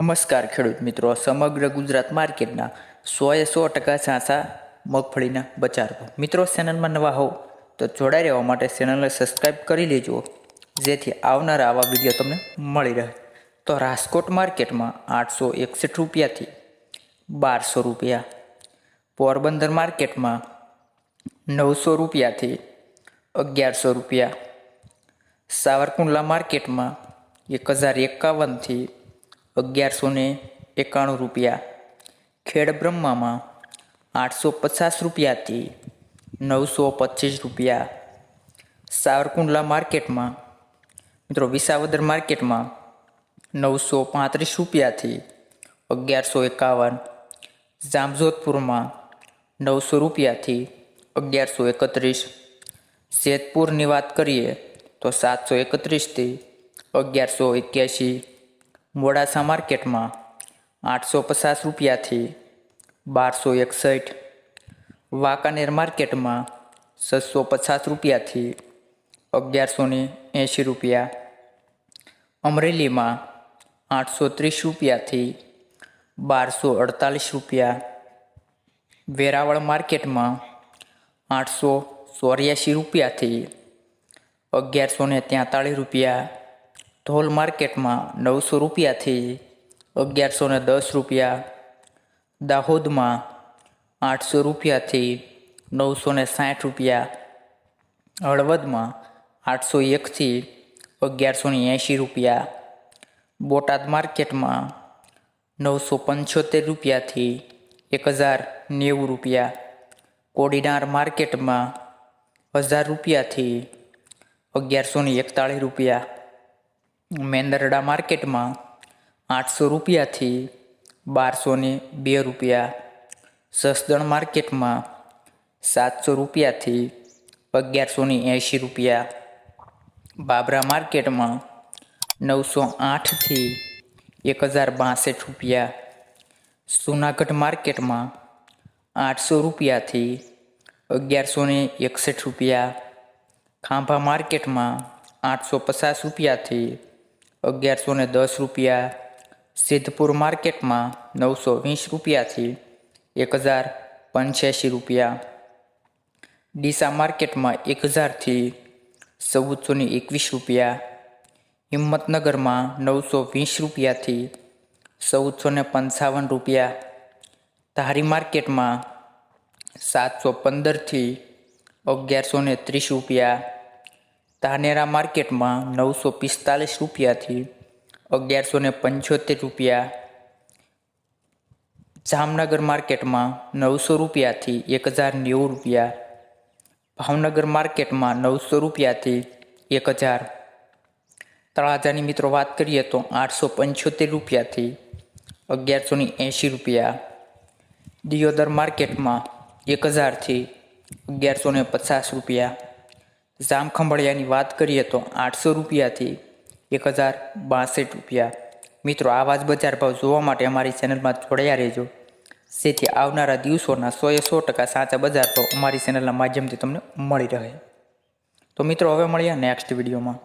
નમસ્કાર ખેડૂત મિત્રો, સમગ્ર ગુજરાત માર્કેટના સોએ સો ટકા છાસા મગફળીના બજાર મિત્રો, ચેનલમાં નવા હોવ તો જોડાઈ રહેવા માટે ચેનલને સબસ્ક્રાઈબ કરી લેજો, જેથી આવનારા આવા વીડિયો તમને મળી રહે. તો રાજકોટ માર્કેટમાં આઠસો એકસઠ રૂપિયાથી બારસો રૂપિયા. પોરબંદર માર્કેટમાં નવસો રૂપિયાથી અગિયારસો રૂપિયા. સાવરકુંડલા માર્કેટમાં એક હજાર એકાવનથી અગિયારસો ને એકાણું રૂપિયા. ખેડ બ્રહ્મામાં આઠસો પચાસ રૂપિયાથી નવસો પચીસ રૂપિયા. સાવરકુંડલા માર્કેટમાં, મિત્રો વિસાવદર માર્કેટમાં નવસો પાંત્રીસ રૂપિયાથી અગિયારસો એકાવન. જામજોધપુરમાં નવસો રૂપિયાથી અગિયારસો એકત્રીસ. જેતપુરની વાત કરીએ તો સાતસો એકત્રીસથી અગિયારસો એક્યાસી. મોડાસા માર્કેટમાં આઠસો પચાસ રૂપિયાથી બારસો એકસઠ. વાંકાનેર માર્કેટમાં છસો પચાસ રૂપિયાથી અગિયારસો ને એંશી રૂપિયા. અમરેલીમાં આઠસો ત્રીસ રૂપિયાથી બારસો અડતાલીસ રૂપિયા. વેરાવળ માર્કેટમાં આઠસો ચોર્યાસી રૂપિયાથી અગિયારસો ને ત્યાંતાળીસ રૂપિયા. ધોલ માર્કેટમાં નવસો રૂપિયાથી અગિયારસો ને દસ રૂપિયા, દાહોદમાં આઠસો રૂપિયાથી નવસો ને સાઠ રૂપિયા, હળવદમાં આઠસો એકથી અગિયારસો ને એંશી રૂપિયા, બોટાદ માર્કેટમાં નવસો પંચોતેર રૂપિયાથી એક હજાર નેવું રૂપિયા, કોડીનાર માર્કેટમાં હજાર રૂપિયાથી અગિયારસો ને એકતાળીસ રૂપિયા મેંદરડા માર્કેટમાં આઠસો રૂપિયાથી બારસો ને બે રૂપિયા. સસદણ માર્કેટમાં સાતસો રૂપિયાથી અગિયારસો ને એંશી રૂપિયા. બાબરા માર્કેટમાં નવસો આઠથી એક હજાર બાસઠ રૂપિયા. સુનાગઢ માર્કેટમાં આઠસો રૂપિયાથી અગિયારસો ને એકસઠ રૂપિયા. ખાંભા માર્કેટમાં આઠસો પચાસ રૂપિયાથી અગિયારસો ને દસ રૂપિયા. સિદ્ધપુર માર્કેટમાં નવસો વીસ રૂપિયાથી એક હજાર પંચ્યાસી રૂપિયા. ડીસા માર્કેટમાં એક હજારથી ચૌદસો ને એકવીસ રૂપિયા. હિંમતનગરમાં નવસો વીસ રૂપિયાથી ચૌદસો ને પંચાવન રૂપિયા. ધારી માર્કેટમાં સાતસો પંદરથી અગિયારસો ને ત્રીસ રૂપિયા. ધાનેરા માર્કેટમાં નવસો પિસ્તાલીસ રૂપિયાથી અગિયારસો ને પંચોતેર રૂપિયા. જામનગર માર્કેટમાં નવસો રૂપિયાથી એક હજાર નેવું રૂપિયા. ભાવનગર માર્કેટમાં નવસો રૂપિયાથી એક હજાર. તળાજાની મિત્રો વાત કરીએ તો આઠસો પંચોતેર રૂપિયાથી અગિયારસો ને એંશી રૂપિયા. દિયોદર માર્કેટમાં એક હજારથી અગિયારસો ને પચાસ રૂપિયા. જામખંભાળિયાની વાત કરીએ તો આઠસો રૂપિયાથી એક હજાર બાસઠ રૂપિયા. મિત્રો આવા જ બજાર ભાવ જોવા માટે અમારી ચેનલમાં જોડાયા રહેજો. જેથી આવનારા દિવસોના સોએ સો ટકા સાચા બજાર ભાવ અમારી ચેનલના માધ્યમથી તમને મળી રહે. તો મિત્રો, હવે મળીએ નેક્સ્ટ વિડીયોમાં.